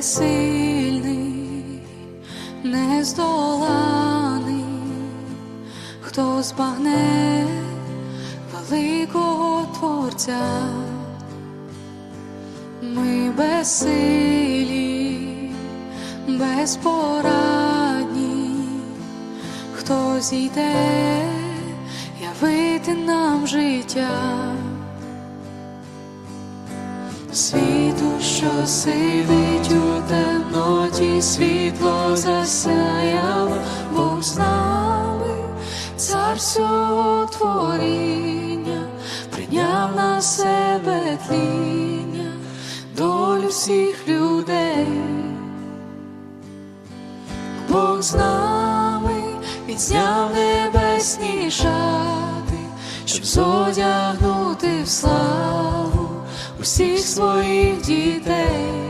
Ceci. Нездоланий, хто збагне великого Творця, ми безсилі, безпорадні, хто зійде явити нам життя? Світу, що сидить у темноті, світло засяяло, Бог з нами, цар всього творіння, прийняв на себе тління, долю всіх людей. Бог з нами, він зняв небесні шати, щоб зодягнути в славу усіх своїх дітей.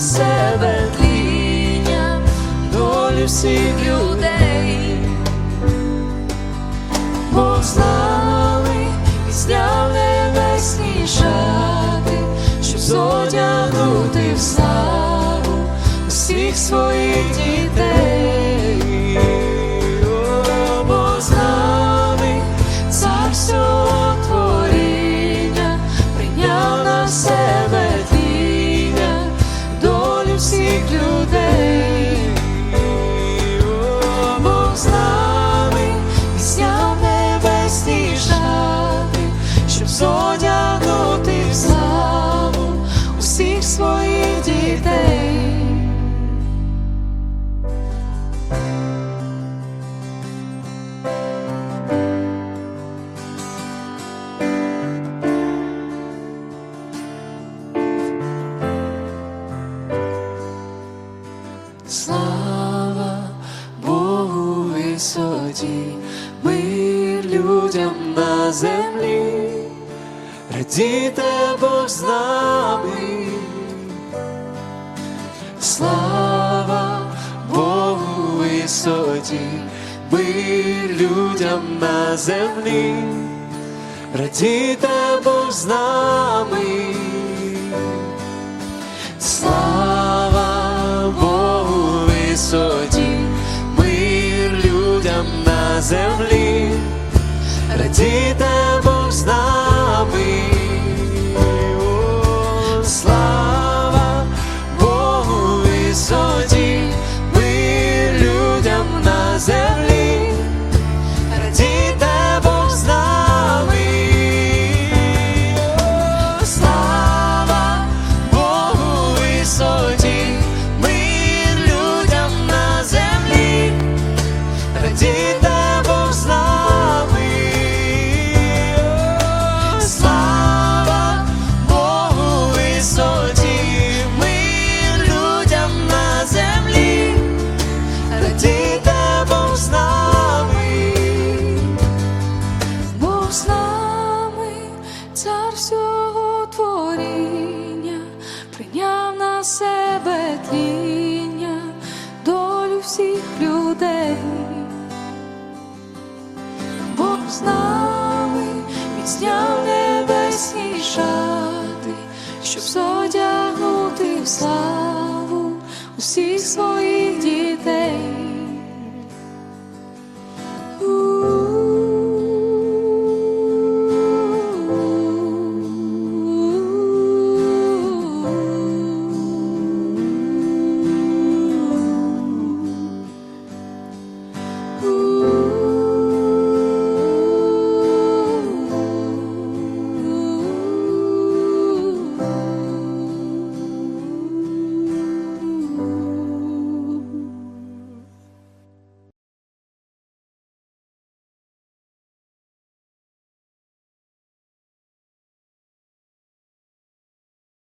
себе тління, долю всіх людей, бо знали і зняв небесні шати, щоб зодягнути в славу всіх своїх дітей, висоті, мир людям на землі, радійте Бог з нами. Слава Богу висоті, мир людям на землі, радійте Бог з нами. Землі, радійте tych ludzi.